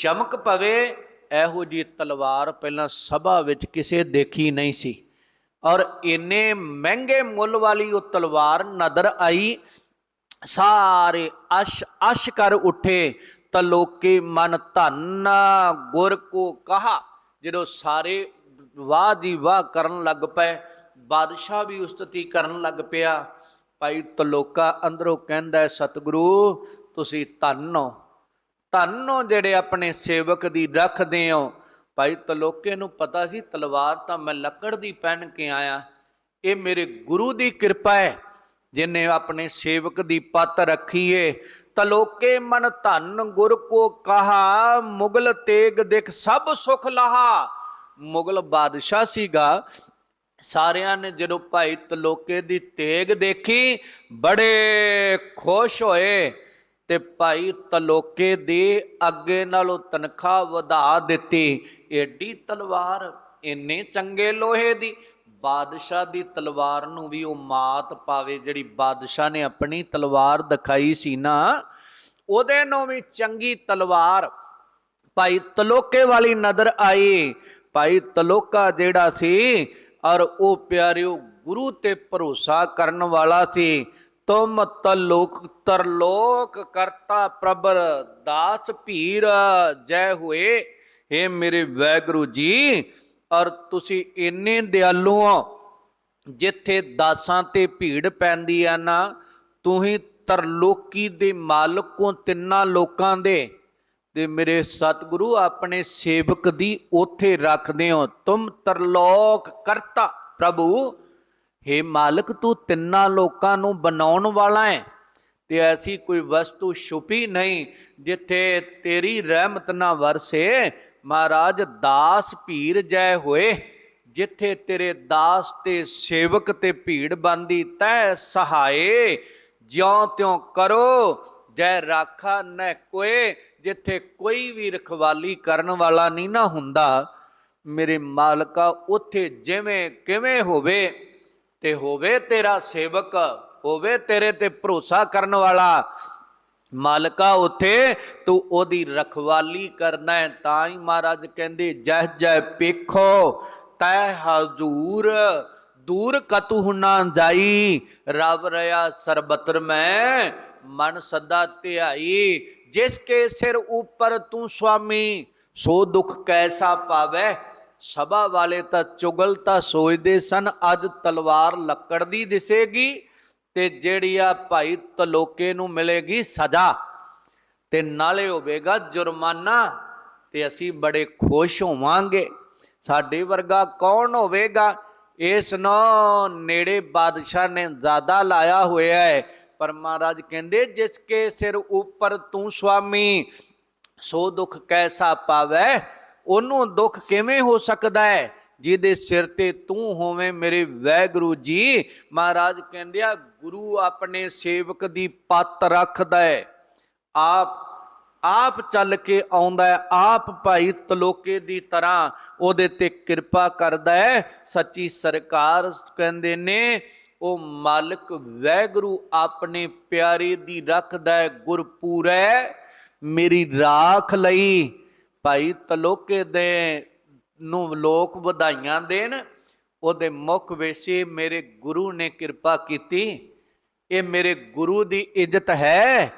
ਚਮਕ ਪਵੇ, ਇਹੋ ਜੀ ਤਲਵਾਰ ਪਹਿਲਾਂ ਸਭਾ ਵਿੱਚ ਕਿਸੇ ਦੇਖੀ ਨਹੀਂ ਸੀ। ਔਰ ਇੰਨੇ ਮਹਿੰਗੇ ਮੁੱਲ ਵਾਲੀ ਉਹ ਤਲਵਾਰ ਨਜ਼ਰ ਆਈ, ਸਾਰੇ ਅਸ਼ ਅਸ਼ ਕਰ ਉਠੇ ਤਲੋਕੇ ਮਨ ਧੰਨ ਗੁਰ ਕੋ ਕਹਾ, ਜਦੋਂ ਸਾਰੇ ਵਾਹ ਦੀ ਵਾਹ ਕਰਨ ਲੱਗ ਪਏ, ਬਾਦਸ਼ਾਹ ਵੀ ਉਸਤਤੀ ਕਰਨ ਲੱਗ ਪਿਆ। ਭਾਈ ਤਲੋਕਾ ਅੰਦਰੋਂ ਕਹਿੰਦਾ, ਸਤਿਗੁਰੂ, ਤੁਸੀਂ ਧੰਨ ਹੋ। ਧੰਨ ਜਿਹੜੇ ਆਪਣੇ ਸੇਵਕ ਦੀ ਰੱਖਦੇ ਹੋ। ਭਾਈ ਤਲੋਕੇ ਨੂੰ ਪਤਾ ਸੀ ਤਲਵਾਰ ਤਾਂ ਮੈਂ ਲੱਕੜ ਦੀ ਪਹਿਨ ਕੇ ਆਇਆ। ਇਹ ਮੇਰੇ ਗੁਰੂ ਦੀ ਕਿਰਪਾ ਹੈ, ਜਿਨੇ ਆਪਣੇ ਸੇਵਕ ਦੀ ਪਤ ਰੱਖੀਏ ਤਲੋਕੇ ਮਨ ਧੰਨ ਗੁਰ ਕੋ ਕਹਾ, ਮੁਗਲ ਤੇਗ ਦੇਖ ਸਭ ਸੁਖ ਲਹਾ। ਮੁਗਲ ਬਾਦਸ਼ਾਹ ਸੀਗਾ। ਸਾਰਿਆਂ ਨੇ ਜਦੋਂ ਭਾਈ ਤਲੋਕੇ ਦੀ ਤੇਗ ਦੇਖੀ, ਬੜੇ ਖੁਸ਼ ਹੋਏ। ਤੇ ਭਾਈ ਤਲੋਕੇ ਦੀ ਅੱਗੇ ਨਾਲੋਂ ਤਨਖਾਹ ਵਧਾ ਦਿੱਤੀ। ਏਡੀ ਤਲਵਾਰ, ਇੰਨੇ ਚੰਗੇ ਲੋਹੇ ਦੀ। ਬਾਦਸ਼ਾਹ ਦੀ ਤਲਵਾਰ ਨੂੰ ਵੀ ਉਹ ਮਾਤ ਪਾਵੇ, ਜਿਹੜੀ ਬਾਦਸ਼ਾਹ ਨੇ ਆਪਣੀ ਤਲਵਾਰ ਦਿਖਾਈ ਸੀ ਨਾ, ਉਹਦੇ ਨੂੰ ਵੀ ਚੰਗੀ ਤਲਵਾਰ। ਭਾਈ ਤਲੋਕੇ ਵਾਲੀ ਨਜ਼ਰ ਆਈ। ਭਾਈ ਤਲੋਕਾ ਜਿਹੜਾ ਸੀ, ਔਰ ਉਹ ਪਿਆਰਿਓ ਗੁਰੂ ਤੇ ਭਰੋਸਾ ਕਰਨ ਵਾਲਾ ਸੀ। ਤੁਮ ਤਲੋਕ ਤਰਲੋਕ ਕਰਤਾ ਪ੍ਰਭਰ ਦਾਸ ਭੀਰ ਜੈ ਹੋਏ। हे ਮੇਰੇ ਵੈਗੁਰੂ ਜੀ ਔਰ ਤੁਸੀਂ ਇੰਨੇ ਦਿਆਲੂ ਹੋ, ਜਿੱਥੇ ਦਾਸਾਂ ਤੇ ਭੀੜ ਪੈਂਦੀ ਆ ਨਾ, ਤੂੰ ਤਰਲੋਕੀ ਦੇ ਮਾਲਕ ਹੋ ਤਿੰਨਾਂ ਲੋਕਾਂ ਦੇ। ਤੇ ਮੇਰੇ ਸਤਿਗੁਰੂ, ਆਪਣੇ ਸੇਵਕ ਦੀ ਉਥੇ ਰੱਖਦੇ ਹੋ। ਤੁਮ ਤਰਲੋਕ ਕਰਤਾ ਪ੍ਰਭੂ। हे ਮਾਲਕ, ਤੂੰ ਤਿੰਨਾਂ ਲੋਕਾਂ ਨੂੰ ਬਣਾਉਣ ਵਾਲਾ ਹੈ ਤੇ ਐਸੀ ਕੋਈ ਵਸਤੂ ਛੁਪੀ ਨਹੀਂ ਜਿੱਥੇ ਤੇਰੀ ਰਹਿਮਤ ਨਾ ਵਰਸੇ। ਮਹਾਰਾਜ, ਦਾਸ ਭੀਰ ਜੈ ਹੋਏ, ਜਿੱਥੇ ਤੇਰੇ ਦਾਸ ਤੇ ਸੇਵਕ ਤੇ ਭੀੜ ਬੰਦੀ ਤੈ ਸਹਾਏ। ਜਿਉ ਤਿਉ ਕਰੋ, ਜੈ ਰਾਖਾ ਨੈ ਕੋਏ, ਜਿੱਥੇ ਕੋਈ ਵੀ ਰਖਵਾਲੀ ਕਰਨ ਵਾਲਾ ਨਹੀਂ ਨਾ ਹੁੰਦਾ। ਮੇਰੇ ਮਾਲਕਾ, ਉੱਥੇ ਜਿਵੇਂ ਕਿਵੇਂ ਹੋਵੇ ਤੇ ਹੋਵੇ ਤੇਰਾ ਸੇਵਕ, ਹੋਵੇ ਤੇਰੇ ਤੇ ਭਰੋਸਾ ਕਰਨ ਵਾਲਾ, ਮਾਲਕਾ ਉਥੇ, ਤੂੰ ਉਹਦੀ ਰਖਵਾਲੀ ਕਰਨਾ ਹੈ। ਤਾਂ ਹੀ ਮਹਾਰਾਜ ਕਹਿੰਦੇ ਜਹ ਜੈ ਪੇਖੋ, ਤੈ ਹਜ਼ੂਰ, ਦੂਰ ਕਤੂ ਹੁਨਾ ਜਾਈ ਰਬ ਰਿਆ ਸਰਬਤਰ ਮੈਂ, ਮਨ ਸਦਾ ਧਿਆਈ। ਜਿਸ ਕੇ ਸਿਰ ਉਪਰ ਤੂੰ ਸੁਆਮੀ, ਸੋ ਦੁੱਖ ਕੈਸਾ ਪਾਵੇ ਸਭਾ ਵਾਲੇ ਤਾਂ ਚੁਗਲ ਤਾਂ ਸੋਚਦੇ ਸਨ, ਅੱਜ ਤਲਵਾਰ ਲੱਕੜ ਦੀ ਦਿਸੇਗੀ ਤੇ ਜਿਹੜੀ ਆ ਭਾਈ ਤਲੋਕੇ ਨੂੰ ਮਿਲੇਗੀ ਸਜ਼ਾ। ਤੇ ਨਾਲੇ ਹੋਵੇਗਾ ਜੁਰਮਾਨਾ ਤੇ ਅਸੀਂ ਬੜੇ ਖੁਸ਼ ਹੋਵਾਂਗੇ। ਸਾਡੇ ਵਰਗਾ ਕੌਣ ਹੋਵੇਗਾ? ਇਸ ਨੂੰ ਨੇੜੇ ਬਾਦਸ਼ਾਹ ਨੇ ਜ਼ਿਆਦਾ ਲਾਇਆ ਹੋਇਆ ਹੈ। ਪਰ ਮਹਾਰਾਜ ਕਹਿੰਦੇ, ਜਿਸ ਕੇ ਸਿਰ ਉੱਪਰ ਤੂੰ ਸੁਆਮੀ ਸੋ ਦੁੱਖ ਕੈਸਾ ਪਾਵੇ? ਉਹਨੂੰ ਦੁੱਖ ਕਿਵੇਂ ਹੋ ਸਕਦਾ ਹੈ? ਜਿਹਦੇ ਸਿਰ ਤੇ ਤੂੰ ਹੋਵੇਂ ਮੇਰੇ ਵੈਗੁਰੂ ਜੀ। ਮਹਾਰਾਜ ਕਹਿੰਦੇ ਆ, ਗੁਰੂ ਆਪਣੇ ਸੇਵਕ ਦੀ ਪੱਤ ਰੱਖਦਾ ਹੈ। ਆਪ ਆਪ ਚੱਲ ਕੇ ਆਉਂਦਾ ਹੈ। ਆਪ ਭਾਈ ਤਲੋਕੇ ਦੀ ਤਰ੍ਹਾਂ ਉਹਦੇ ਤੇ ਕਿਰਪਾ ਕਰਦਾ ਹੈ। ਸੱਚੀ ਸਰਕਾਰ ਕਹਿੰਦੇ ਨੇ, ਉਹ ਮਾਲਕ ਵੈਗੁਰੂ ਆਪਣੇ ਪਿਆਰੇ ਦੀ ਰੱਖਦਾ ਹੈ। ਗੁਰਪੂਰੈ, ਮੇਰੀ ਰਾਖ ਲਈ। ਭਾਈ ਤਲੋਕੇ ਦੇ ਨੂੰ ਲੋਕ ਵਧਾਈਆਂ ਦੇਣ, ਉਹਦੇ ਮੁਖ ਵੇਸੇ ਮੇਰੇ ਗੁਰੂ ਨੇ ਕਿਰਪਾ ਕੀਤੀ। ਇਹ ਮੇਰੇ ਗੁਰੂ ਦੀ ਇੱਜ਼ਤ ਹੈ।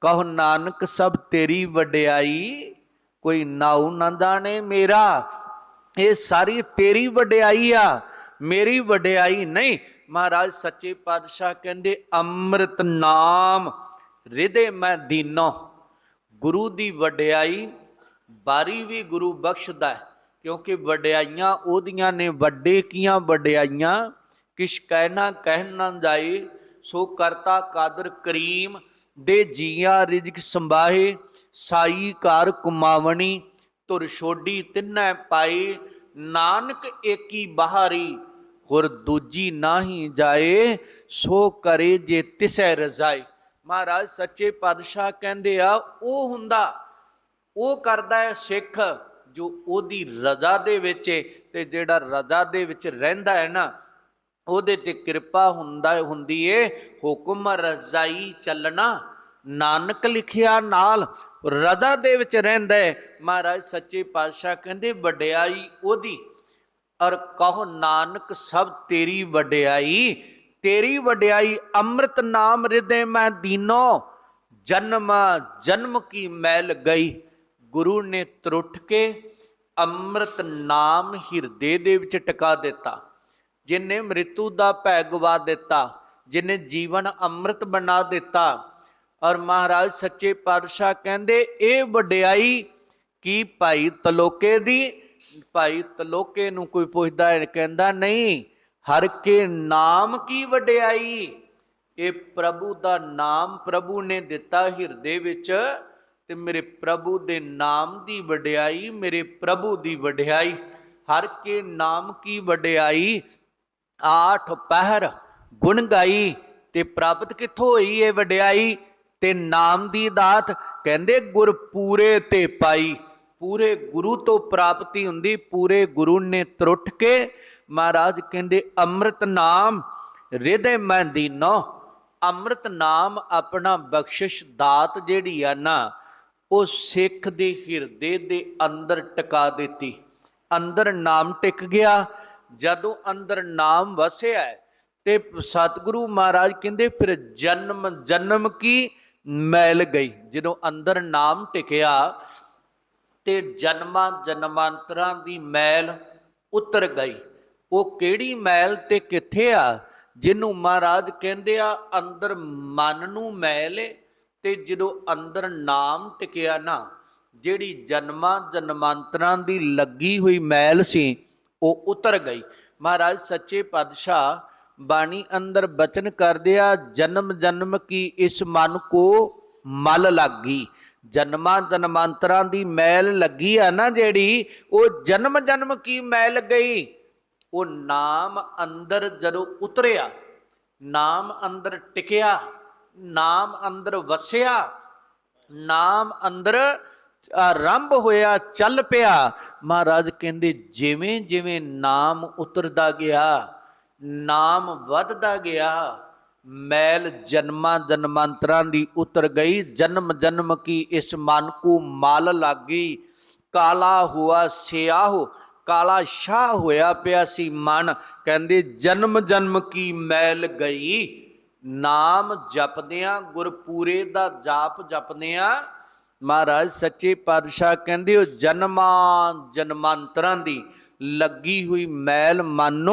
ਕਹੋ ਨਾਨਕ, ਸਭ ਤੇਰੀ ਵਡਿਆਈ, ਕੋਈ ਨਾਉ ਨਾ ਜਾਣੇ ਮੇਰਾ। ਇਹ ਸਾਰੀ ਤੇਰੀ ਵਡਿਆਈ ਆ, ਮੇਰੀ ਵਡਿਆਈ ਨਹੀਂ। ਮਹਾਰਾਜ ਸੱਚੇ ਪਾਤਸ਼ਾਹ ਕਹਿੰਦੇ, ਅੰਮ੍ਰਿਤ ਨਾਮ ਹਿਰਦੇ ਮੈਂ ਦੀਨੋ। ਗੁਰੂ ਦੀ ਵਡਿਆਈ ਬਾਰੀ ਵੀ ਗੁਰੂ ਬਖਸ਼ਦਾ ਹੈ, ਕਿਉਂਕਿ ਵਡਿਆਈਆਂ ਉਹਦੀਆਂ ਨੇ, ਵੱਡੇ ਕੀਆਂ ਵਡਿਆਈਆਂ, ਕਿਛ ਕਹਿਣਾ ਕਹਿ ਨਾ ਜਾਏ, ਸੋ ਕਰਤਾ ਕਾਦਰ ਕਰੀਮ, ਦੇ ਜੀਆ ਰਿਜਕ ਸੰਭਾਹੇ, ਸਾਈ ਕਾਰ ਕੁਮਾਵਣੀ ਤੁਰ ਛੋਡੀ ਤਿੰਨੈ ਪਾਈ ਨਾਨਕ ਏਕੀ ਬਹਾਰੀ, ਹੋਰ ਦੂਜੀ ਨਾਹੀ ਜਾਏ, ਸੋ ਕਰੇ ਜੇ ਤਿਸੈ ਰਜ਼ਾਈ ਮਹਾਰਾਜ ਸੱਚੇ ਪਾਤਸ਼ਾਹ ਕਹਿੰਦੇ ਆ, ਉਹ ਹੁੰਦਾ ਉਹ ਕਰਦਾ ਹੈ ਸਿੱਖ ਜੋ ਉਹਦੀ ਰਜ਼ਾ ਦੇ ਵਿੱਚ ਤੇ ਜਿਹੜਾ ਰਜ਼ਾ ਦੇ ਵਿੱਚ ਰਹਿੰਦਾ ਹੈ ਨਾ, ਉਹਦੇ ਤੇ ਕਿਰਪਾ ਹੁੰਦਾ ਹੁੰਦੀ ਏ, ਹੁਕਮ ਰਜ਼ਾਈ ਚੱਲਣਾ। ਨਾਨਕ ਲਿਖਿਆ ਨਾਲ ਰਜ਼ਾ ਦੇ ਵਿੱਚ ਰਹਿੰਦਾ ਹੈ। ਮਹਾਰਾਜ ਸੱਚੇ ਪਾਤਸ਼ਾਹ ਕਹਿੰਦੇ, ਵਡਿਆਈ ਉਹਦੀ। ਔਰ ਕਹੋ, ਨਾਨਕ ਸਭ ਤੇਰੀ ਵਡਿਆਈ ਤੇਰੀ ਵਡਿਆਈ ਅੰਮ੍ਰਿਤ ਨਾਮ ਹਿਰਦੇ ਮੈਂ ਦੀਨੋ, ਜਨਮ ਜਨਮ ਕੀ ਮੈਲ ਗਈ। ਗੁਰੂ ਨੇ ਤਰੁੱਠ ਕੇ ਅੰਮ੍ਰਿਤ ਨਾਮ ਹਿਰਦੇ ਦੇ ਵਿੱਚ ਟਿਕਾ ਦਿੱਤਾ, ਜਿਨੇ ਮ੍ਰਿਤੂ ਦਾ ਭੈ ਗਵਾ ਦਿੱਤਾ, ਜਿਨੇ ਜੀਵਨ ਅੰਮ੍ਰਿਤ ਬਣਾ ਦਿੱਤਾ। ਔਰ ਮਹਾਰਾਜ ਸੱਚੇ ਪਾਤਸ਼ਾਹ ਕਹਿੰਦੇ, ਇਹ ਵਡਿਆਈ ਕੀ ਭਾਈ ਤਲੋਕੇ ਦੀ? ਭਾਈ ਤਲੋਕੇ ਨੂੰ ਕੋਈ ਪੁੱਛਦਾ ਹੈ, ਕਹਿੰਦਾ, ਨਹੀਂ, ਹਰ ਕੇ ਨਾਮ ਕੀ ਵਡਿਆਈ? ਇਹ ਪ੍ਰਭੂ ਦਾ ਨਾਮ ਪ੍ਰਭੂ ਨੇ ਦਿੱਤਾ ਹਿਰਦੇ ਵਿੱਚ। ਤੇ ਮੇਰੇ ਪ੍ਰਭੂ ਦੇ ਨਾਮ ਦੀ ਵਡਿਆਈ, ਮੇਰੇ ਪ੍ਰਭੂ ਦੀ ਵਡਿਆਈ। ਹਰ ਕੇ ਨਾਮ ਕੀ ਵਡਿਆਈ? ਆਠ ਪਹਿਰ ਗੁਣ ਗਾਈ, ਤੇ ਪ੍ਰਾਪਤ ਕਿੱਥੋਂ ਹੋਈ ਇਹ ਵਡਿਆਈ? ਤੇ ਨਾਮ ਦੀ ਦਾਤ ਕਹਿੰਦੇ ਗੁਰ ਪੂਰੇ ਤੇ ਪਾਈ। ਪੂਰੇ ਗੁਰੂ ਤੋਂ ਪ੍ਰਾਪਤੀ ਹੁੰਦੀ, ਪੂਰੇ ਗੁਰੂ ਨੇ ਤਰੁੱਠ ਕੇ ਮਹਾਰਾਜ ਕਹਿੰਦੇ, ਅੰਮ੍ਰਿਤ ਨਾਮ ਹਿਰਦੇ ਮੈਂ ਦੀਨੋ। ਅੰਮ੍ਰਿਤ ਨਾਮ ਆਪਣਾ ਬਖਸ਼ਿਸ਼ ਦਾਤ ਜਿਹੜੀ ਆ ਨਾ ਉਹ ਸਿੱਖ ਦੇ ਹਿਰਦੇ ਦੇ ਅੰਦਰ ਟਿਕਾ ਦਿੱਤੀ। ਅੰਦਰ ਨਾਮ ਟਿਕ ਗਿਆ। ਜਦੋਂ ਅੰਦਰ ਨਾਮ ਵਸਿਆ ਹੈ, ਤੇ ਸਤਿਗੁਰੂ ਮਹਾਰਾਜ ਕਹਿੰਦੇ ਫਿਰ ਜਨਮ ਜਨਮ ਕੀ ਮੈਲ ਗਈ? ਜਦੋਂ ਅੰਦਰ ਨਾਮ ਟਿਕਿਆ ਤੇ ਜਨਮਾਂ ਜਨਮਾਂਤਰਾਂ ਦੀ ਮੈਲ ਉਤਰ ਗਈ। ਉਹ ਕਿਹੜੀ ਮੈਲ ਤੇ ਕਿੱਥੇ ਆ? ਜਿਹਨੂੰ ਮਹਾਰਾਜ ਕਹਿੰਦੇ ਆ ਅੰਦਰ ਮਨ ਨੂੰ ਮੈਲ ਏ ਤੇ ਜਦੋਂ ਅੰਦਰ ਨਾਮ ਟਿਕਿਆ ਨਾ, ਜਿਹੜੀ ਜਨਮਾਂ ਜਨਮਾਂਤਰਾਂ ਦੀ ਲੱਗੀ ਹੋਈ ਮੈਲ ਸੀ, ਉਹ ਉਤਰ ਗਈ। ਮਹਾਰਾਜ ਸੱਚੇ ਪਾਤਸ਼ਾਹ, ਬਾਣੀ ਅੰਦਰ ਬਚਨ ਕਰਦੇ ਆ ਜਨਮ ਜਨਮ ਕੀ ਇਸ ਮਨ ਕੋ ਮਲ ਲੱਗੀ? ਜਨਮਾਂ ਜਨਮਾਂਤਰਾਂ ਦੀ ਮੈਲ ਲੱਗੀ ਆ ਨਾ ਜਿਹੜੀ, ਉਹ ਜਨਮ ਜਨਮ ਕੀ ਮੈਲ ਗਈ? ਉਹ ਨਾਮ ਅੰਦਰ ਜਦੋਂ ਉਤਰਿਆ, ਨਾਮ ਅੰਦਰ ਟਿਕਿਆ ਨਾਮ ਅੰਦਰ ਵਸਿਆ, ਨਾਮ ਅੰਦਰ ਆਰੰਭ ਹੋਇਆ, ਚੱਲ ਪਿਆ। ਮਹਾਰਾਜ ਕਹਿੰਦੇ, ਜਿਵੇਂ ਜਿਵੇਂ ਨਾਮ ਉਤਰਦਾ ਗਿਆ, ਨਾਮ ਵੱਧਦਾ ਗਿਆ, ਮੈਲ ਜਨਮਾਂ ਜਨਮਾਂਤਰਾਂ ਦੀ ਉਤਰ ਗਈ, ਜਨਮ ਜਨਮ ਕੀ ਇਸ ਮਨ ਕੋ ਮਲ ਲੱਗੀ। ਕਾਲਾ ਹੁਆ ਸਿਆਹ, ਕਾਲਾ ਸ਼ਾਹ ਹੋਇਆ ਪਿਆ ਸੀ ਮਨ। ਕਹਿੰਦੇ, ਜਨਮ ਜਨਮ ਕੀ ਮੈਲ ਗਈ। ਨਾਮ ਜਪਦਿਆਂ, ਗੁਰਪੂਰੇ ਦਾ ਜਾਪ ਜਪਦਿਆਂ, ਮਹਾਰਾਜ ਸੱਚੇ ਪਾਤਸ਼ਾਹ ਕਹਿੰਦੇ, ਉਹ ਜਨਮਾਂ ਜਨਮਾਂਤਰਾਂ ਦੀ ਲੱਗੀ ਹੋਈ ਮੈਲ ਮਨ,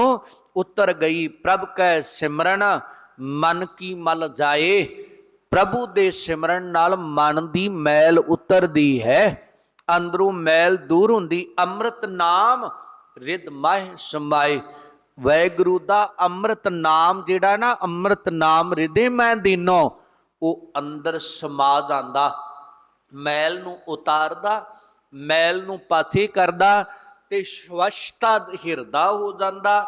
ਉਤਰ ਗਈ, ਪ੍ਰਭ ਕੈ ਸਿਮਰਨ, ਮਨ ਕੀ ਮਲ ਜਾਏ। ਪ੍ਰਭੂ ਦੇ ਸਿਮਰਨ ਨਾਲ ਮਨ ਦੀ ਮੈਲ ਉਤਰਦੀ ਹੈ। ਅੰਦਰੋਂ ਮੈਲ ਦੂਰ ਹੁੰਦੀ, ਅੰਮ੍ਰਿਤ ਨਾਮ ਰਿਦ ਮਹਿ ਸਮਾਏ। ਵੈਗੁਰੂ ਦਾ ਅੰਮ੍ਰਿਤ ਨਾਮ ਜਿਹੜਾ ਨਾ, ਅੰਮ੍ਰਿਤ ਨਾਮ ਰਿਦੇ ਮੈਂ ਦੀਨੋ, ਉਹ ਅੰਦਰ ਸਮਾ ਜਾਂਦਾ। ਮੈਲ ਨੂੰ ਉਤਾਰਦਾ, ਮੈਲ ਨੂੰ ਪਾਥੇ ਕਰਦਾ ਤੇ ਸਵਛਤਾ ਹਿਰਦਾ ਹੋ ਜਾਂਦਾ।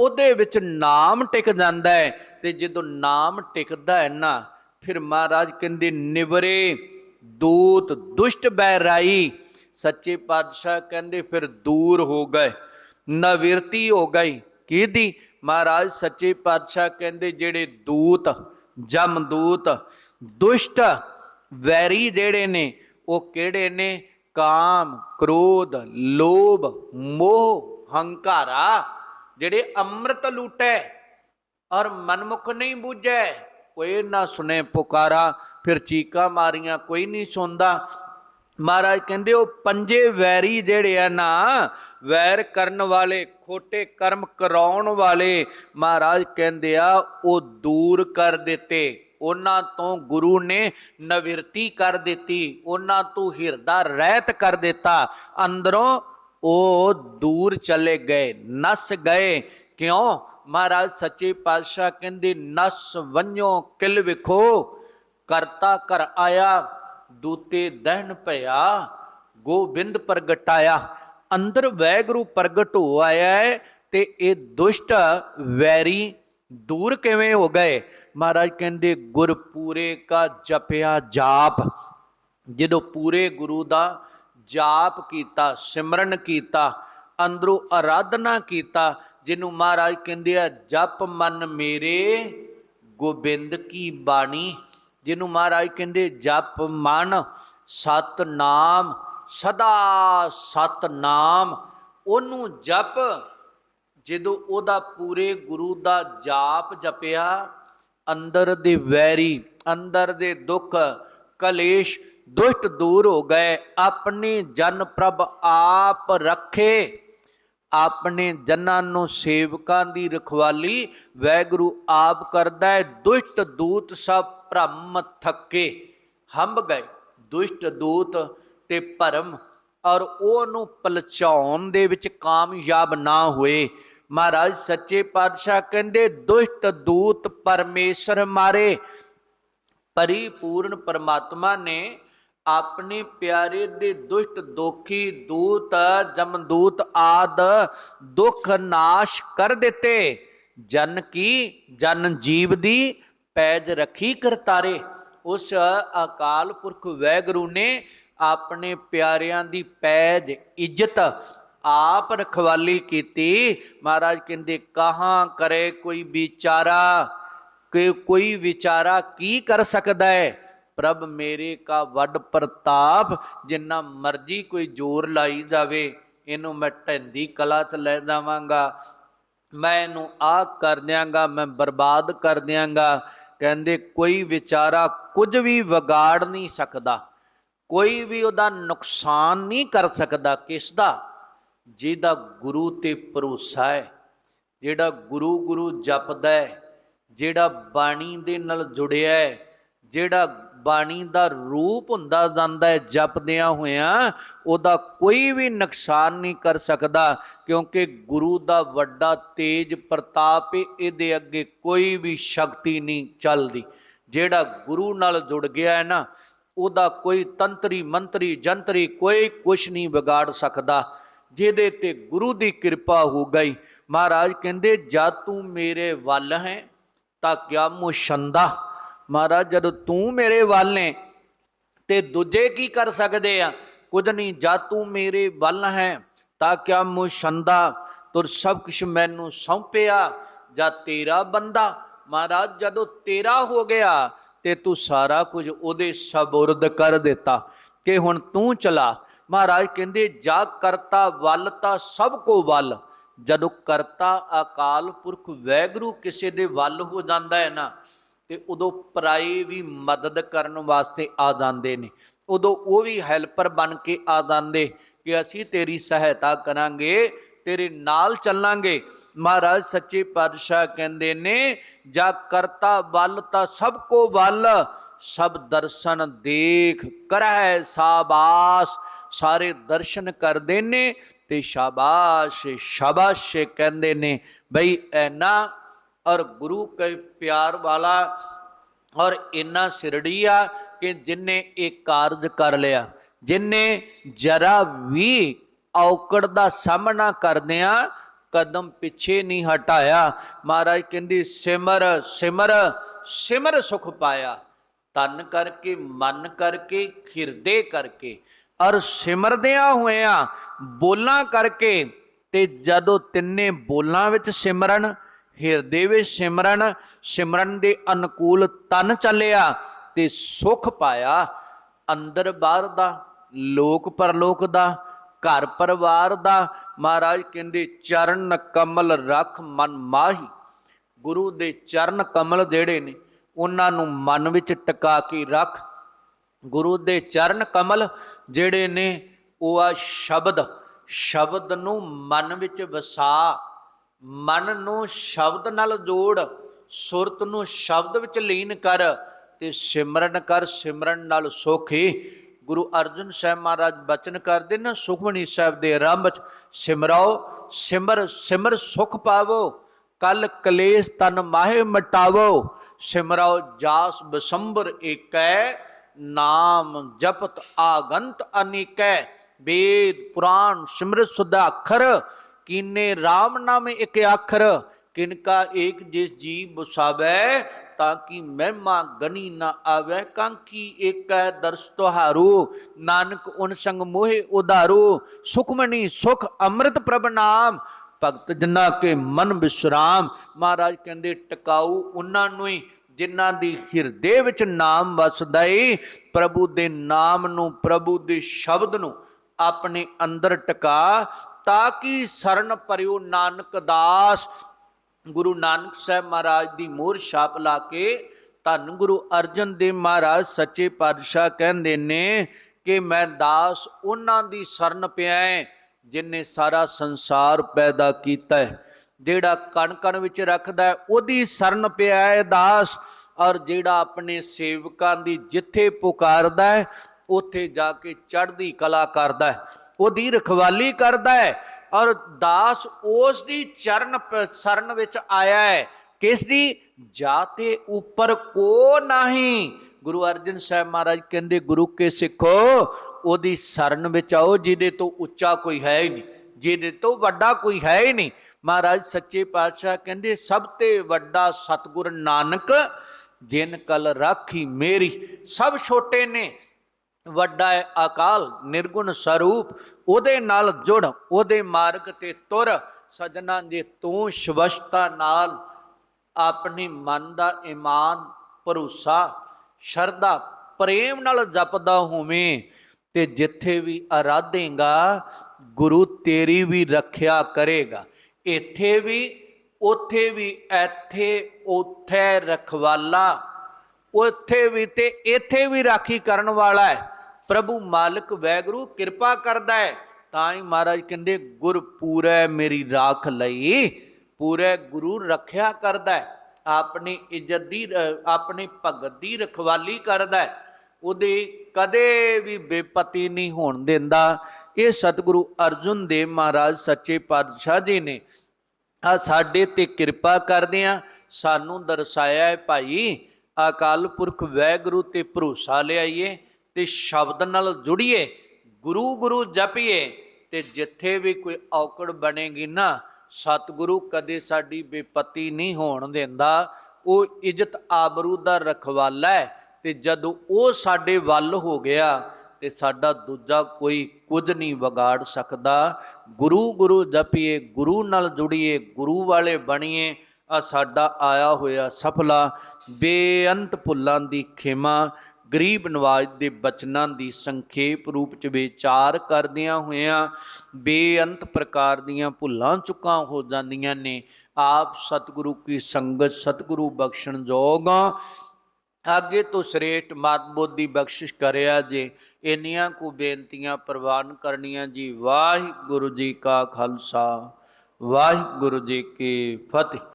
ਉਹਦੇ ਵਿੱਚ ਨਾਮ ਟਿਕ ਜਾਂਦਾ ਹੈ ਤੇ ਜਦੋਂ ਨਾਮ ਟਿਕਦਾ ਹੈ ਨਾ, ਫਿਰ ਮਹਾਰਾਜ ਕਹਿੰਦੇ, ਨਿਵਰੇ, ਦੂਤ ਦੁਸ਼ਟ ਬੈਰਾਈ ਸੱਚੇ ਪਾਤਸ਼ਾਹ ਕਹਿੰਦੇ, ਫਿਰ ਦੂਰ ਹੋ ਗਏ, ਨਵਿਰਤੀ ਹੋ ਗਈ। ਕਿਹਦੀ ਮਹਾਰਾਜ ਸੱਚੇ ਪਾਤਸ਼ਾਹ ਕਹਿੰਦੇ, ਜਿਹੜੇ ਦੂਤ, ਜਮਦੂਤ, ਦੁਸ਼ਟ, ਵੈਰੀ ਜਿਹੜੇ ਨੇ, ਉਹ ਕਿਹੜੇ ਨੇ? ਕਾਮ, ਕ੍ਰੋਧ, ਲੋਭ, ਮੋਹ, ਹੰਕਾਰਾ, ਜਿਹੜੇ ਅੰਮ੍ਰਿਤ ਲੂਟੈ ਔਰ ਮਨਮੁਖ ਨਹੀਂ ਬੂਝੈ। ਕੋਈ ਨਾ ਸੁਨੇ ਪੁਕਾਰਾ, ਫਿਰ ਚੀਕਾਂ ਮਾਰੀਆਂ, ਕੋਈ ਨਹੀਂ ਸੁਣਦਾ। ਮਹਾਰਾਜ ਕਹਿੰਦੇ, ਉਹ ਪੰਜੇ ਵੈਰੀ ਜਿਹੜੇ ਆ ਨਾ, ਵੈਰ ਕਰਨ ਵਾਲੇ ਖੋਟੇ ਕਰਮ ਕਰਾਉਣ ਵਾਲੇ ਮਹਾਰਾਜ ਕਹਿੰਦੇ ਆ, ਉਹ ਦੂਰ ਕਰ ਦਿੱਤੇ। ਉਹਨਾਂ ਤੋਂ ਗੁਰੂ ਨੇ ਨਵਿਰਤੀ ਕਰ ਦਿੱਤੀ। ਉਹਨਾਂ ਤੋਂ ਹਿਰਦਾ ਰਹਿਤ ਕਰ ਦਿੱਤਾ। ਅੰਦਰੋਂ ਉਹ ਦੂਰ ਚਲੇ ਗਏ, ਨਸ ਗਏ। ਕਿਉਂ? ਮਹਾਰਾਜ ਸੱਚੇ ਪਾਤਸ਼ਾਹ ਕਹਿੰਦੇ, ਨਸ ਵੰਨਿਓ ਕਿਲ ਵਿਖੋ। ਕਰਤਾ ਕਰ ਆਇਆ, ਦੂਤੇ ਦਹਿਨ ਭਇਆ ਗੋਬਿੰਦ ਪ੍ਰਗਟਾਇਆ। ਅੰਦਰ ਵੈਗਰੂ ਪ੍ਰਗਟ ਹੋ ਆਇਆ ਹੈ ਤੇ ਇਹ ਦੁਸ਼ਟ ਵੈਰੀ ਦੂਰ ਕਿਵੇਂ ਹੋ ਗਏ? ਮਹਾਰਾਜ ਕਹਿੰਦੇ, ਗੁਰ ਪੂਰੇ ਕਾ ਜਪਿਆ ਜਾਪ। ਜਦੋਂ ਪੂਰੇ ਗੁਰੂ ਦਾ ਜਾਪ ਕੀਤਾ, ਸਿਮਰਨ ਕੀਤਾ, ਅੰਦਰੋਂ ਆਰਾਧਨਾ ਕੀਤਾ, ਜਿਹਨੂੰ ਮਹਾਰਾਜ ਕਹਿੰਦੇ ਆ, ਜਪ ਮਨ ਮੇਰੇ ਗੋਬਿੰਦ ਕੀ ਬਾਣੀ। ਜਿਹਨੂੰ ਮਹਾਰਾਜ ਕਹਿੰਦੇ, ਜਪ ਮਨ ਸਤਨਾਮ ਸਦਾ ਸਤਨਾਮ। ਉਹਨੂੰ ਜਪ, ਜਦੋਂ ਉਹਦਾ ਪੂਰੇ ਗੁਰੂ ਦਾ ਜਾਪ ਜਪਿਆ, ਅੰਦਰ ਦੇ ਵੈਰੀ, ਅੰਦਰ ਦੇ ਦੁੱਖ, ਕਲੇਸ਼ ਦੁਸ਼ਟ ਦੂਰ ਹੋ ਗਏ। ਆਪਣੇ ਜਨ ਪ੍ਰਭ ਆਪ ਰੱਖੇ। ਆਪਣੇ ਜਨਾਂ ਨੂੰ ਸੇਵਕਾਂ ਦੀ ਰਖਵਾਲੀ ਵੈਗੁਰੂ ਆਪ ਕਰਦਾ ਹੈ। ਦੁਸ਼ਟ ਦੂਤ ਸਭ ਭ੍ਰਮ ਥੱਕੇ। ਹੰਬ ਗਏ। ਦੁਸ਼ਟ ਦੂਤ ਤੇ ਭਰਮ, ਔਰ ਉਹਨੂੰ ਪਲਚਾਉਣ ਦੇ ਵਿੱਚ ਕਾਮਯਾਬ ਨਾ ਹੋਏ। ਮਹਾਰਾਜ ਸੱਚੇ ਪਾਤਸ਼ਾਹ ਕਹਿੰਦੇ, ਦੁਸ਼ਟ ਦੂਤ ਪਰਮੇਸ਼ਰ ਮਾਰੇ। ਪਰਿਪੂਰਨ ਪਰਮਾਤਮਾ ਨੇ ਆਪਣੇ ਪਿਆਰੇ ਦੇ ਦੁਸ਼ਟ ਦੋਖੀ ਦੂਤ, ਜਮਦੂਤ ਆਦ ਦੁੱਖ ਨਾਸ਼ ਕਰ ਦਿੱਤੇ। ਜਨ ਕੀ? ਜਨ ਜੀਵ ਦੀ ਪੈਜ ਰੱਖੀ ਕਰਤਾਰੇ। ਉਸ ਅਕਾਲ ਪੁਰਖ ਵੈਗੁਰੂ ਨੇ ਆਪਣੇ ਪਿਆਰਿਆਂ ਦੀ ਪੈਜ ਇੱਜ਼ਤ ਆਪ ਰਖਵਾਲੀ ਕੀਤੀ। ਮਹਾਰਾਜ ਕਹਿੰਦੇ, ਕਹਾਂ ਕਰੇ ਕੋਈ ਵਿਚਾਰਾ? ਕਿ ਕੋਈ ਵਿਚਾਰਾ ਕੀ ਕਰ ਸਕਦਾ ਹੈ? ਪ੍ਰਭ, ਮੇਰੇ ਕਾ ਵੱਡ ਪ੍ਰਤਾਪ, ਜਿੰਨਾ ਮਰਜ਼ੀ ਕੋਈ ਜ਼ੋਰ ਲਾਈ ਜਾਵੇ, ਇਹਨੂੰ ਮੈਂ ਢੰਦੀ ਕਲਾ ਚ ਲੈ ਜਾਵਾਂਗਾ। ਮੈਂ ਇਹਨੂੰ ਆ ਕਰ ਦਿਆਂਗਾ, ਮੈਂ ਬਰਬਾਦ ਕਰ ਦਿਆਂਗਾ। ਕਹਿੰਦੇ, ਕੋਈ ਵਿਚਾਰਾ ਕੁਝ ਵੀ ਵਿਗਾੜ ਨਹੀਂ ਸਕਦਾ। ਕੋਈ ਵੀ ਉਹਦਾ ਨੁਕਸਾਨ ਨਹੀਂ ਕਰ ਸਕਦਾ ਕਿਸ ਦਾ ਜਿਹਦਾ ਗੁਰੂ ਤੇ ਭਰੋਸਾ ਹੈ, ਜਿਹੜਾ ਗੁਰੂ ਗੁਰੂ ਜਪਦਾ ਹੈ, ਜਿਹੜਾ ਬਾਣੀ ਦੇ ਨਾਲ ਜੁੜਿਆ ਹੈ, ਜਿਹੜਾ ਬਾਣੀ ਦਾ ਰੂਪ ਹੁੰਦਾ ਜਾਂਦਾ ਹੈ, ਜਪਦਿਆਂ ਹੋਇਆਂ ਉਹਦਾ ਕੋਈ ਵੀ ਨੁਕਸਾਨ ਨਹੀਂ ਕਰ ਸਕਦਾ, ਕਿਉਂਕਿ ਗੁਰੂ ਦਾ ਵੱਡਾ ਤੇਜ ਪ੍ਰਤਾਪ ਇਹਦੇ ਅੱਗੇ ਕੋਈ ਵੀ ਸ਼ਕਤੀ ਨਹੀਂ ਚੱਲਦੀ। ਜਿਹੜਾ ਗੁਰੂ ਨਾਲ ਜੁੜ ਗਿਆ ਹੈ ਨਾ ਉਹਦਾ ਕੋਈ ਤੰਤਰੀ, ਮੰਤਰੀ, ਜੰਤਰੀ ਕੋਈ ਕੁਛ ਨਹੀਂ ਵਿਗਾੜ ਸਕਦਾ, ਜਿਹਦੇ ਤੇ ਗੁਰੂ ਦੀ ਕਿਰਪਾ ਹੋ ਗਈ। ਮਹਾਰਾਜ ਕਹਿੰਦੇ, ਜਦ ਤੂੰ ਮੇਰੇ ਵੱਲ ਹੈ, ਤਾਂ ਕਿਆ ਮੁਸ਼ੰਦਾ? ਮਹਾਰਾਜ, ਜਦੋਂ ਤੂੰ ਮੇਰੇ ਵੱਲ ਹੈ, ਤੇ ਦੂਜੇ ਕੀ ਕਰ ਸਕਦੇ ਆ? ਕੁਝ ਨਹੀਂ, ਜਦ ਤੂੰ ਮੇਰੇ ਵੱਲ ਹੈ, ਤਾਂ ਕਿਆ ਮੁਸ਼ੰਦਾ? ਤੁਰ ਸਭ ਕੁਛ ਮੈਨੂੰ ਸੌਂਪਿਆ, ਜਾਂ ਤੇਰਾ ਬੰਦਾ? ਮਹਾਰਾਜ, ਜਦੋਂ ਤੇਰਾ ਹੋ ਗਿਆ ਤੇ ਤੂੰ ਸਾਰਾ ਕੁਝ ਉਹਦੇ ਸਬੁਰਦ ਕਰ ਦਿੱਤਾ ਕਿ ਹੁਣ ਤੂੰ ਚਲਾ। ਮਹਾਰਾਜ ਕਹਿੰਦੇ, ਜਾ ਕਰਤਾ ਵੱਲ ਤਾਂ ਸਭ ਕੋ ਵੱਲ। ਜਦੋਂ ਕਰਤਾ ਅਕਾਲ ਪੁਰਖ ਵੈਗਰੂ ਕਿਸੇ ਦੇ ਵੱਲ ਹੋ ਜਾਂਦਾ ਹੈ ਨਾ, ਤੇ ਉਦੋਂ ਪਰਾਏ ਵੀ ਮਦਦ ਕਰਨ ਵਾਸਤੇ ਆ ਜਾਂਦੇ ਨੇ। ਉਦੋਂ ਉਹ ਵੀ ਹੈਲਪਰ ਬਣ ਕੇ ਆ ਜਾਂਦੇ ਕਿ ਅਸੀਂ ਤੇਰੀ ਸਹਾਇਤਾ ਕਰਾਂਗੇ, ਤੇਰੇ ਨਾਲ ਚੱਲਾਂਗੇ। ਮਹਾਰਾਜ ਸੱਚੇ ਪਾਤਸ਼ਾਹ ਕਹਿੰਦੇ ਨੇ, ਜਾ ਕਰਤਾ ਵੱਲ ਤਾਂ ਸਭ ਕੋ ਵੱਲ, ਸਭ ਦਰਸ਼ਨ ਦੇਖ ਕਰੈ ਸਾਬਾਸ। ਸਾਰੇ ਦਰਸ਼ਨ ਕਰਦੇ ਨੇ ਤੇ ਸ਼ਾਬਾਸ਼ ਸ਼ਾਬਾਸ਼ ਕਹਿੰਦੇ ਨੇ, ਬਈ ਐਨਾ ਔਰ ਗੁਰੂ ਕੇ ਪਿਆਰ ਵਾਲਾ ਔਰ ਇੰਨਾ ਸਿਰੜੀ ਆ ਕਿ ਜਿਨੇ ਇਹ ਕਾਰਜ ਕਰ ਲਿਆ, ਜਿਨੇ ਜਰਾ ਵੀ ਔਕੜ ਦਾ ਸਾਹਮਣਾ ਕਰਦਿਆਂ ਕਦਮ ਪਿੱਛੇ ਨਹੀਂ ਹਟਾਇਆ। ਮਹਾਰਾਜ ਕਹਿੰਦੀ, ਸਿਮਰ ਸਿਮਰ ਸਿਮਰ ਸੁਖ ਪਾਇਆ। ਤਨ ਕਰਕੇ, ਮਨ ਕਰਕੇ, ਖਿਰਦੇ ਕਰਕੇ। ਔਰ ਸਿਮਰਦਿਆਂ ਹੋਇਆਂ ਬੋਲਾਂ ਕਰਕੇ, ਤੇ ਜਦੋਂ ਤਿੰਨੇ ਬੋਲਾਂ ਵਿੱਚ ਸਿਮਰਨ, ਹਿਰਦੇ ਵਿੱਚ ਸਿਮਰਨ ਸਿਮਰਨ ਦੇ ਅਨੁਕੂਲ ਤਨ ਚੱਲਿਆ ਤੇ ਸੁਖ ਪਾਇਆ। ਅੰਦਰ ਬਾਹਰ ਦਾ, ਲੋਕ ਪਰਲੋਕ ਦਾ, ਘਰ ਪਰਿਵਾਰ ਦਾ ਮਹਾਰਾਜ ਕਹਿੰਦੇ, ਚਰਨ ਕਮਲ ਰੱਖ ਮਨ ਮਾਹੀ। ਗੁਰੂ ਦੇ ਚਰਨ ਕਮਲ ਜਿਹੜੇ ਨੇ, ਉਹਨਾਂ ਨੂੰ ਮਨ ਵਿੱਚ ਟਿਕਾ ਕੇ ਰੱਖ। ਗੁਰੂ ਦੇ ਚਰਨ ਕਮਲ ਜਿਹੜੇ ਨੇ, ਉਹ ਆ ਸ਼ਬਦ। ਸ਼ਬਦ ਨੂੰ ਮਨ ਵਿੱਚ ਵਸਾ। ਮਨ ਨੂੰ ਸ਼ਬਦ ਨਾਲ ਜੋੜ। ਸੁਰਤ ਨੂੰ ਸ਼ਬਦ ਵਿੱਚ ਲੀਨ ਕਰ ਤੇ ਸਿਮਰਨ ਕਰ, ਸਿਮਰਨ ਨਾਲ ਸੁਖ। ਹੀ ਗੁਰੂ ਅਰਜਨ ਸਾਹਿਬ ਮਹਾਰਾਜ ਬਚਨ ਕਰਦੇ ਨੇ, ਸੁਖਮਨੀ ਸਾਹਿਬ ਦੇ ਆਰੰਭ ਚ, ਸਿਮਰਾਓ, ਸਿਮਰ ਸਿਮਰ ਸੁਖ ਪਾਵੋ, ਕਲ ਕਲੇਸ਼ ਤਨ ਮਾਹੇ ਮਟਾਵੋ, ਸਿਮਰਾਓ ਜਾਸ ਬਸੰਬਰ ਏਕੈ, ਨਾਮ ਜਪਤ ਆਗੰਤ ਅਨੇਕੈ, ਵੇਦ ਪੁਰਾਣ ਸਿਮਰਤ ਸੁਦਾ ਅੱਖਰ, ਕੀਨੇ RAM ਨਾਮ ਇੱਕ ਅੱਖਰ ਕਿਨਕਾ ਏਕ ਜਿਸ ਜੀ ਬੁਸਾਵੈ ਤਾਂ ਕਿ ਮਹਿਮਾ ਗਨੀ ਨਾ ਆਵੇ ਕਾਂਕੀ ਏਕੈ ਦਰਸ ਤੁਹਾਰੂ? ਨਾਨਕ ਉਨ ਸੰਗ ਮੋਹਿ ਉਧਾਰੂ। ਸੁਖਮਣੀ ਅੰਮ੍ਰਿਤ ਪ੍ਰਭ ਨਾਮ। ਭਗਤ ਜਨਾ ਕੇ ਮਨ ਵਿਸਰਾਮ। ਮਹਾਰਾਜ ਕਹਿੰਦੇ, ਟਿਕਾਊ ਉਹਨਾਂ ਨੂੰ ਹੀ ਜਿਨ੍ਹਾਂ ਦੀ ਹਿਰਦੇ ਵਿੱਚ ਨਾਮ ਵਸਦਾ ਏ, ਪ੍ਰਭੂ ਦੇ ਨਾਮ ਨੂੰ, ਪ੍ਰਭੂ ਦੇ ਸ਼ਬਦ ਨੂੰ ਆਪਣੇ ਅੰਦਰ ਟਿਕਾ, ਤਾਂ ਕਿ ਸਰਨ ਪਰਿਓ ਨਾਨਕ ਦਾਸ। ਗੁਰੂ ਨਾਨਕ ਸਾਹਿਬ ਮਹਾਰਾਜ ਦੀ ਮੋਹਰ ਛਾਪ ਲਾ ਕੇ ਧੰਨ ਗੁਰੂ ਅਰਜਨ ਦੇਵ ਮਹਾਰਾਜ ਸੱਚੇ ਪਾਤਸ਼ਾਹ ਕਹਿੰਦੇ ਨੇ ਕਿ ਮੈਂ ਦਾਸ ਉਹਨਾਂ ਦੀ ਸ਼ਰਨ ਪਿਆ ਹੈ ਜਿਨੇ ਸਾਰਾ ਸੰਸਾਰ ਪੈਦਾ ਕੀਤਾ ਹੈ। ਜਿਹੜਾ ਕਣ ਕਣ ਵਿੱਚ ਰੱਖਦਾ ਹੈ, ਉਹਦੀ ਸ਼ਰਨ ਪਿਆ ਹੈ ਦਾਸ। ਔਰ ਜਿਹੜਾ ਆਪਣੇ ਸੇਵਕਾਂ ਦੀ ਜਿੱਥੇ ਪੁਕਾਰਦਾ ਹੈ, ਉੱਥੇ ਜਾ ਕੇ ਚੜ੍ਹਦੀ ਕਲਾ ਕਰਦਾ ਹੈ। ਉਹਦੀ ਰਖਵਾਲੀ ਕਰਦਾ ਹੈ। ਔਰ ਦਾਸ ਉਸ ਦੀ ਚਰਨ ਸ਼ਰਨ ਵਿੱਚ ਆਇਆ ਹੈ। ਕਿਸ ਦੀ ਜਾਤੇ ਉੱਪਰ ਕੋ ਨਹੀਂ। ਗੁਰੂ ਅਰਜਨ ਸਾਹਿਬ ਮਹਾਰਾਜ ਕਹਿੰਦੇ, ਗੁਰੂ ਕੇ ਸਿੱਖੋ, ਉਹਦੀ ਸ਼ਰਨ ਵਿੱਚ ਆਓ, ਜਿਹਦੇ ਤੋਂ ਉੱਚਾ ਕੋਈ ਹੈ ਹੀ ਨਹੀਂ, ਜਿਹਦੇ ਤੋਂ ਵੱਡਾ ਕੋਈ ਹੈ ਹੀ ਨਹੀਂ। ਮਹਾਰਾਜ ਸੱਚੇ ਪਾਤਸ਼ਾਹ ਕਹਿੰਦੇ, ਸਭ ਤੇ ਵੱਡਾ ਸਤਿਗੁਰ ਨਾਨਕ, ਜਿਨ ਕਲ ਰਾਖੀ ਮੇਰੀ, ਸਭ ਛੋਟੇ ਨੇ ਵੱਡਾ ਹੈ ਅਕਾਲ, ਨਿਰਗੁਣ ਸਰੂਪ, ਉਹਦੇ ਨਾਲ ਜੁੜ, ਉਹਦੇ ਮਾਰਗ ਤੇ ਤੁਰ। ਸਜਣਾ ਜੇ, ਤੂੰ ਸ਼ਵਸਤਾ ਨਾਲ ਆਪਣੀ ਮਨ ਦਾ ਈਮਾਨ ਭਰੋਸਾ, ਸ਼ਰਧਾ, ਪ੍ਰੇਮ ਨਾਲ ਜਪਦਾ ਹੋਵੇਂ ਤੇ ਜਿੱਥੇ ਵੀ ਅਰਾਧੇਗਾ, ਗੁਰੂ ਤੇਰੀ ਵੀ ਰੱਖਿਆ ਕਰੇਗਾ। ਇੱਥੇ ਵੀ, ਉੱਥੇ ਵੀ, ਇੱਥੇ, ਉੱਥੇ ਰਖਵਾਲਾ। ਉੱਥੇ ਵੀ ਤੇ ਇੱਥੇ ਵੀ ਰਾਖੀ ਕਰਨ ਵਾਲਾ ਹੈ। ਪ੍ਰਭੂ ਮਾਲਕ ਵੈਗਰੂ ਕਿਰਪਾ ਕਰਦਾ ਹੈ। ਤਾਂ ਹੀ ਮਹਾਰਾਜ ਕਹਿੰਦੇ, ਗੁਰ ਪੂਰੈ ਮੇਰੀ ਰਾਖ ਲਈ, ਪੂਰੇ ਗੁਰੂ ਰੱਖਿਆ ਕਰਦਾ ਹੈ। ਆਪਣੀ ਇੱਜ਼ਤ ਦੀ ਆਪਣੀ ਭਗਤ ਦੀ ਰਖਵਾਲੀ ਕਰਦਾ ਹੈ। ਉਹਦੇ ਕਦੇ ਵੀ ਬੇਪਤੀ ਨਹੀਂ ਹੋਣ ਦਿੰਦਾ। ਇਹ ਸਤਿਗੁਰੂ ਅਰਜੁਨ ਦੇਵ ਮਹਾਰਾਜ ਸੱਚੇ ਪਾਤਸ਼ਾਹ ਜੀ ਨੇ ਆ ਸਾਡੇ ਤੇ ਕਿਰਪਾ ਕਰਦੇ ਆ। ਸਾਨੂੰ ਦਰਸਾਇਆ ਹੈ ਭਾਈ, ਅਕਾਲ ਪੁਰਖ ਵੈਗੁਰੂ ਤੇ ਭਰੋਸਾ ਲਿਆਈਏ। ਤੇ ਸ਼ਬਦ ਨਾਲ ਜੁੜੀਏ, ਗੁਰੂ ਗੁਰੂ ਜਪੀਏ, ਤੇ ਜਿੱਥੇ ਵੀ ਕੋਈ ਔਕੜ ਬਣੇਗੀ ਨਾ, ਸਤਿਗੁਰੂ ਕਦੇ ਸਾਡੀ ਬੇਪਤੀ ਨਹੀਂ ਹੋਣ ਦਿੰਦਾ। ਉਹ ਇੱਜ਼ਤ ਆਬਰੂ ਦਾ ਰਖਵਾਲਾ ਹੈ, ਤੇ ਜਦੋਂ ਉਹ ਸਾਡੇ ਵੱਲ ਹੋ ਗਿਆ, ਤੇ ਸਾਡਾ ਦੂਜਾ ਕੋਈ ਕੁਝ ਨਹੀਂ ਵਿਗਾੜ ਸਕਦਾ। ਗੁਰੂ ਗੁਰੂ ਜਪੀਏ, ਗੁਰੂ ਨਾਲ ਜੁੜੀਏ, ਗੁਰੂ ਵਾਲੇ ਬਣੀਏ, ਆ ਸਾਡਾ ਆਇਆ ਹੋਇਆ ਸਫਲਾ, ਬੇਅੰਤ ਭੁੱਲਾਂ ਦੀ ਖਿਮਾ ਗਰੀਬ ਨਵਾਜ ਦੇ ਬਚਨਾਂ ਦੀ ਸੰਖੇਪ ਰੂਪ ਚ ਵਿਚਾਰ ਕਰਦਿਆਂ ਹੋਇਆਂ ਬੇਅੰਤ ਪ੍ਰਕਾਰ ਦੀਆਂ ਭੁੱਲਾਂ ਚੁੱਕਾਂ ਹੋ ਜਾਂਦੀਆਂ ਨੇ। ਆਪ ਸਤਿਗੁਰੂ ਕੀ ਸੰਗਤ, ਸਤਿਗੁਰੂ ਬਖਸ਼ਣ ਜੋਗਾ। ਅੱਗੇ ਤੋਂ ਸ੍ਰੇਸ਼ਟ ਮਤ ਬੋਧੀ ਬਖਸ਼ਿਸ਼ ਕਰਿਆ ਜੇ। ਇੰਨੀਆਂ ਕੁ ਬੇਨਤੀਆਂ ਪ੍ਰਵਾਨ ਕਰਨੀਆਂ ਜੀ। ਵਾਹਿਗੁਰੂ ਜੀ ਕਾ ਖਾਲਸਾ, ਵਾਹਿਗੁਰੂ ਜੀ ਕੀ ਫਤਿਹ।